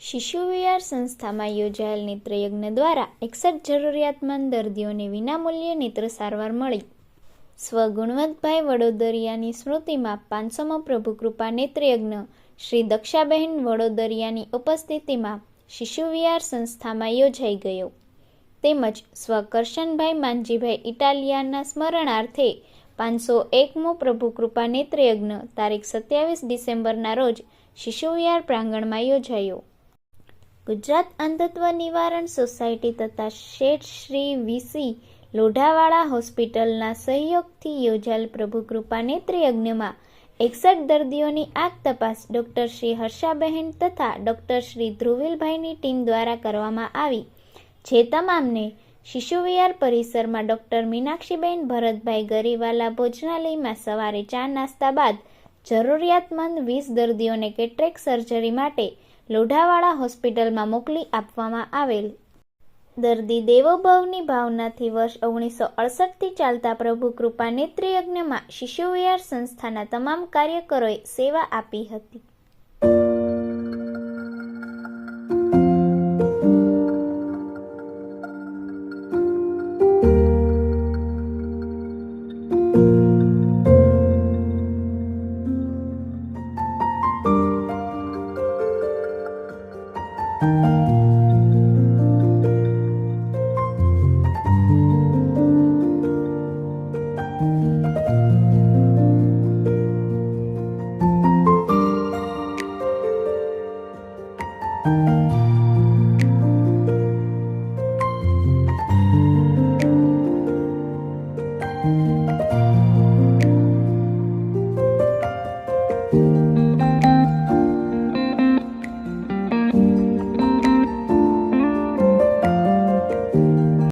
શિશુ વિહાર સંસ્થામાં યોજાયેલ નેત્રયજ્ઞ દ્વારા એકસઠ જરૂરિયાતમંદ દર્દીઓને વિનામૂલ્યે નેત્ર સારવાર મળી. સ્વ ગુણવંતભાઈ વડોદરિયાની સ્મૃતિમાં પાંચસોમો પ્રભુકૃપા નેત્રયજ્ઞ શ્રી દક્ષાબહેન વડોદરિયાની ઉપસ્થિતિમાં શિશુ વિહાર સંસ્થામાં યોજાઈ ગયો. તેમજ સ્વ કરશનભાઈ માનજીભાઈ ઇટાલિયાના સ્મરણાર્થે પાંચસો એકમો પ્રભુકૃપા નેત્રયજ્ઞ તારીખ સત્યાવીસ ડિસેમ્બરના રોજ શિશુ વિહાર પ્રાંગણમાં યોજાયો. ગુજરાત અંધત્વ નિવારણ સોસાયટી તથા શેઠ શ્રી વીસી લોઢાવાળા હોસ્પિટલના સહયોગથી યોજાયેલ પ્રભુ કૃપા નેત્રયજ્ઞમાં એકસઠ દર્દીઓની આંખ તપાસ ડૉક્ટર શ્રી હર્ષાબહેન તથા ડૉક્ટર શ્રી ધ્રુવિલભાઈની ટીમ દ્વારા કરવામાં આવી, જે તમામને શિશુવિહાર પરિસરમાં ડૉક્ટર મીનાક્ષીબેન ભરતભાઈ ગરીવાલા ભોજનાલયમાં સવારે ચા નાસ્તા બાદ જરૂરિયાતમંદ વીસ દર્દીઓને કેટ્રેક સર્જરી માટે લોઢાવાળા હોસ્પિટલમાં મોકલી આપવામાં આવેલ. દર્દી દેવોભવની ભાવનાથી વર્ષ ઓગણીસો અડસઠથી ચાલતા પ્રભુ કૃપા નેત્રયજ્ઞમાં શિશુ સંસ્થાના તમામ કાર્યકરોએ સેવા આપી હતી. Música